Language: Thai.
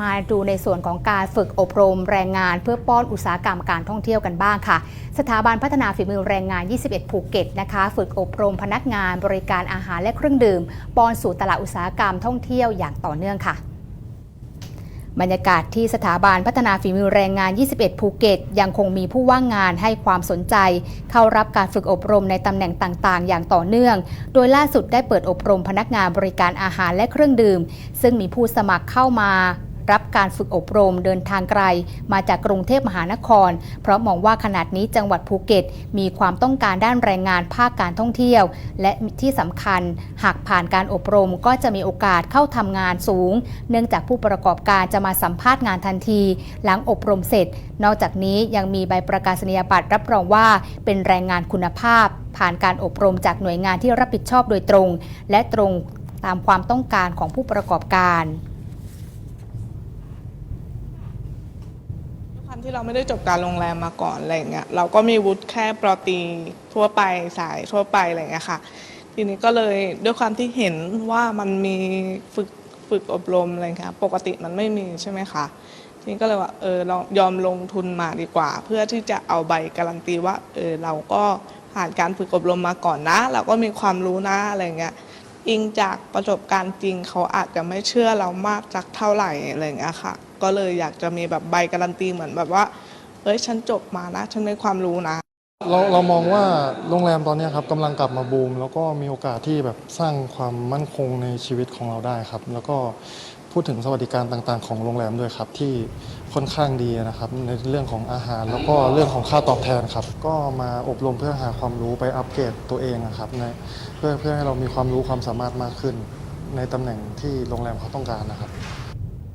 มาดูในส่วนของการฝึกอบรมแรงงาน เพื่อป้อนอุตสาหกรรมการท่องเที่ยวกันบ้างค่ะ สถาบันพัฒนาฝีมือแรงงาน 21 ภูเก็ตนะคะ ฝึกอบรมพนักงานบริการอาหารและเครื่องดื่ม ป้อนสู่ตลาดอุตสาหกรรมท่องเที่ยวอย่างต่อเนื่องค่ะบรรยากาศที่สถาบันพัฒนาฝีมือแรงงาน 21 ภูเก็ต ยังคงมีผู้ว่างงานให้ความสนใจ เข้ารับการฝึกอบรมในตำแหน่งต่างๆ อย่างต่อเนื่อง โดยล่าสุดได้เปิดอบรมพนักงานบริการอาหารและเครื่องดื่ม ซึ่งมีผู้สมัครเข้ามา รับการฝึกอบรมเดินทางไกล มาจากกรุงเทพมหานคร เพราะมองว่าขนาดนี้จังหวัดภูเก็ต มีความต้องการด้านแรงงานภาคการท่องเที่ยว และที่สำคัญ หากผ่านการอบรมก็จะมีโอกาสเข้าทำงานสูง เนื่องจากผู้ประกอบการจะมาสัมภาษณ์งานทันที หลังอบรมเสร็จ นอกจากนี้ยังมีใบประกาศนียบัตรรับรองว่าเป็นแรงงานคุณภาพ ผ่านการอบรมจากหน่วยงานที่รับผิดชอบโดยตรง และตรงตามความต้องการของผู้ประกอบการ ด้วย ความที่เราไม่ได้จบการโรงแรมมาก่อนอะไรเงี้ยเราก็มีวุฒิแค่ปรตีทั่วไปสายทั่วไปอะไรเงี้ยค่ะ ทีนี้ก็เลยด้วยความที่เห็นว่ามันมีฝึกฝึกอบรมอะไรเงี้ยปกติมันไม่มีใช่ไหมคะทีนี้ก็เลยว่าเออเรายอมลงทุนมาดีกว่า เพื่อที่จะเอาใบการันตีว่าเออเราก็ผ่านการฝึกอบรมมาก่อนนะ เราก็มีความรู้นะอะไรเงี้ย อิงจากประสบการณ์จริงเขาอาจจะไม่เชื่อเรามากสักเท่าไหร่อะไรอย่างเงี้ยค่ะ ก็เลยอยากจะมีแบบใบการันตีเหมือนแบบว่าเอ้ยฉันจบมานะฉันมีความรู้นะ เราเรามองว่าโรงแรมตอนเนี้ยครับกำลังกลับมาบูม แล้วก็มีโอกาสที่แบบสร้างความมั่นคงในชีวิตของเราได้ครับ แล้วก็ พูดถึงสวัสดิการต่างๆ ของโรงแรมด้วยครับ ที่ค่อนข้างดีนะครับในเรื่องของอาหารแล้วก็เรื่องของค่าตอบแทนครับ ก็มาอบรมเพื่อหาความรู้ไปอัปเกรดตัวเองนะครับในเพื่อเพื่อให้เรามีความรู้ความสามารถมากขึ้น ในตำแหน่งที่โรงแรมเขาต้องการนะครับ